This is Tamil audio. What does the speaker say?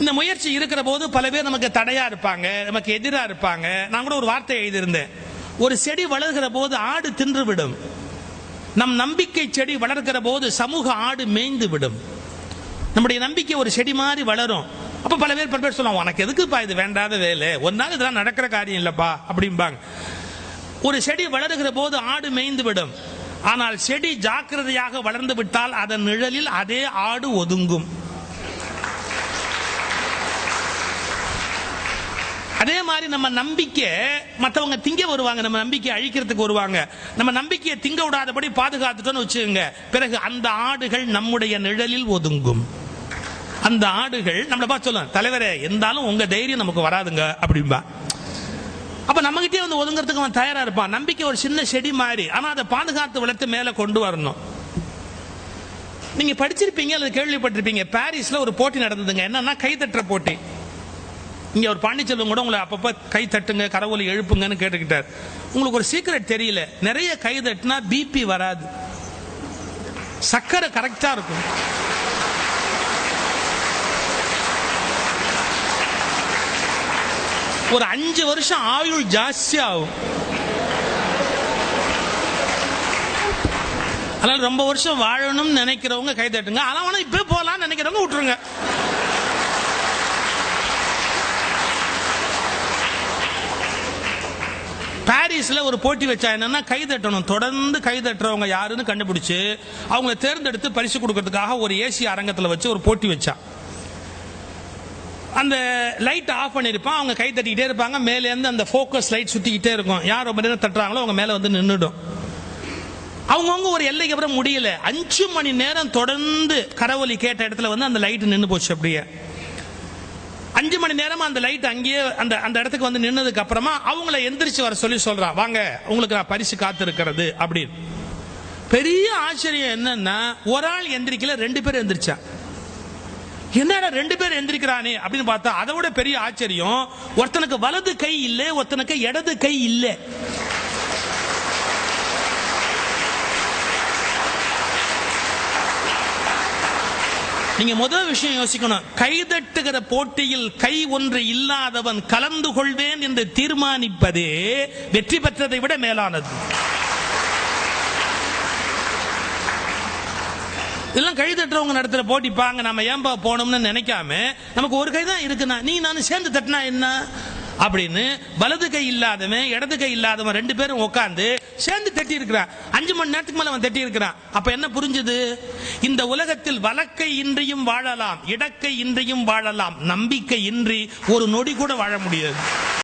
இந்த முயற்சி இருக்கிற போது பல பேர் நமக்கு தடையா இருப்பாங்க நமக்கு எதிரா இருப்பாங்க. நான் கூட ஒரு வார்த்தை எழுதியிருந்தேன். ஒரு செடி வளர்கிற போது ஆடு தின்று விடும். நம் நம்பிக்கை செடி வளர்க்கிற போது சமூக ஆடு மேய்ந்து விடும். நம்முடைய நம்பிக்கை ஒரு செடி மாதிரி வளரும். அப்ப பல பேர் பல பேர் சொல்லுவாங்க உனக்கு எதுக்குப்பா இது வேண்டாத வேலை? ஒரு நாள் இதெல்லாம் நடக்கிற காரியம் இல்லப்பா அப்படிம்பாங்க. ஒரு செடி வளருகிற போது ஆடு மேய்ந்து விடும். ஆனால் செடி ஜாக்கிரதையாக வளர்ந்து விட்டால் அதன் நிழலில் அதே ஆடு ஒதுங்கும். அதே மாதிரி நம்ம நம்பிக்கை மற்றவங்க திங்க வருவாங்க நம்ம நம்பிக்கை அழிக்கிறதுக்கு வருவாங்க. நம்ம நம்பிக்கையை திங்க விடாதபடி பாதுகாத்துட்டோம்னு வச்சுக்கோங்க. பிறகு அந்த ஆடுகள் நம்முடைய நிழலில் ஒதுங்கும். அந்த ஆடுகள் நம்மளை பார்த்து சொல்லும் தலைவரே இருந்தாலும் உங்க தைரியம் நமக்கு வராதுங்க அப்படிம்பா. அப்ப நம்மகிட்டே வந்து ஒதுங்கிறதுக்கு அவன் தயாரா இருப்பான். நம்பிக்கை ஒரு சின்ன செடி மாதிரி. ஆனா அதை பாதுகாத்து வளர்த்து மேல கொண்டு வரணும். நீங்க படிச்சிருப்பீங்க அல்லது கேள்விப்பட்டிருப்பீங்க பாரிஸ்ல ஒரு போட்டி நடந்ததுங்க. என்னன்னா கைதட்டுற போட்டி. இங்க ஒரு பாண்டிச்செல்வம் கூட உங்களை அப்பப்ப கை தட்டுங்க கரவொலி எழுப்புங்கன்னு கேட்டுக்கிட்டார். உங்களுக்கு ஒரு சீக்கிரட் தெரியல. நிறைய கை தட்டினா பிபி வராது. சக்கரை கரெக்டா இருக்கும். ஒரு அஞ்சு வருஷம் ஆயுள் ஜாஸ்தி ஆகும். அதனால ரொம்ப வருஷம் வாழணும்னு நினைக்கிறவங்க கை தட்டுங்க. ஆனா இப்போ இப்ப நினைக்கிறவங்க விட்டுருங்க. பாரிஸ்ல ஒரு போட்டி வச்சா என்னன்னா கை தட்டணும். தொடர்ந்து கை தட்டுறவங்க யாருன்னு கண்டுபிடிச்சு அவங்கள தேர்ந்தெடுத்து பரிசு கொடுக்கறதுக்காக ஒரு ஏசி அரங்கத்தில் வச்சு ஒரு போட்டி வச்சா. அந்த லைட் ஆஃப் பண்ணிருப்பான். அவங்க கை தட்டிக்கிட்டே இருப்பாங்க. மேலே இருந்து அந்த ஃபோக்கஸ் லைட் சுத்திக்கிட்டே இருக்கும். யார் ரொம்ப நேரம் தட்டுறாங்களோ அவங்க மேலே வந்து நின்றுடும் அவங்கவுங்க ஒரு எல்லைக்கு அப்புறம் முடியல. அஞ்சு மணி நேரம் தொடர்ந்து கரவொலி கேட்ட இடத்துல வந்து அந்த லைட் நின்று போச்சு அப்படியே. அஞ்சு மணி நேரமா அந்த லைட் அங்கேயே அந்த அந்த இடத்துக்கு வந்து நின்னதுக்கு அப்புறமா அவங்கள எந்திரிச்சு வர சொல்லி சொல்றான் வாங்க உங்களுக்கு நான் பரிசு காத்து இருக்கிறது அப்படின்னு. பெரிய ஆச்சரியம் என்னன்னா ஒரு ஆள் எந்திரிக்கல ரெண்டு பேர் எந்திரிச்சா. என்னடா ரெண்டு பேர் எந்திரிக்கிறானே அப்படின்னு பார்த்தா அதை விட பெரிய ஆச்சரியம் ஒருத்தனுக்கு வலது கை இல்லை ஒருத்தனுக்கு இடது கை இல்லை. நீங்க முதல் விஷயம் யோசிக்கணும். கைதட்டுகிற போட்டியில் கை ஒன்று இல்லாதவன் கலந்து கொள்வேன் என்று தீர்மானிப்பதே வெற்றி பெற்றதை விட மேலானது. இதெல்லாம் கை தட்டுறவங்க நடத்துற போட்டி பாங்க நம்ம ஏன்பா போனோம்னு நினைக்காம நமக்கு ஒரு கை தான் இருக்குண்ணா. நீ நானும் சேர்ந்து தட்டினா என்ன? அப்படின்னு வலது கை இல்லாதவன் இடது கை இல்லாதவன் ரெண்டு பேரும் உட்காந்து சேர்ந்து தட்டி இருக்கிறான் அஞ்சு மணி நேரத்துக்கு மேல அவன் தட்டி இருக்கிறான் அப்ப என்ன புரிஞ்சுது? இந்த உலகத்தில் வலக்கை இன்றியும் வாழலாம் இடக்கை இன்றியும் வாழலாம் நம்பிக்கை இன்றி ஒரு நொடி கூட வாழ முடியாது.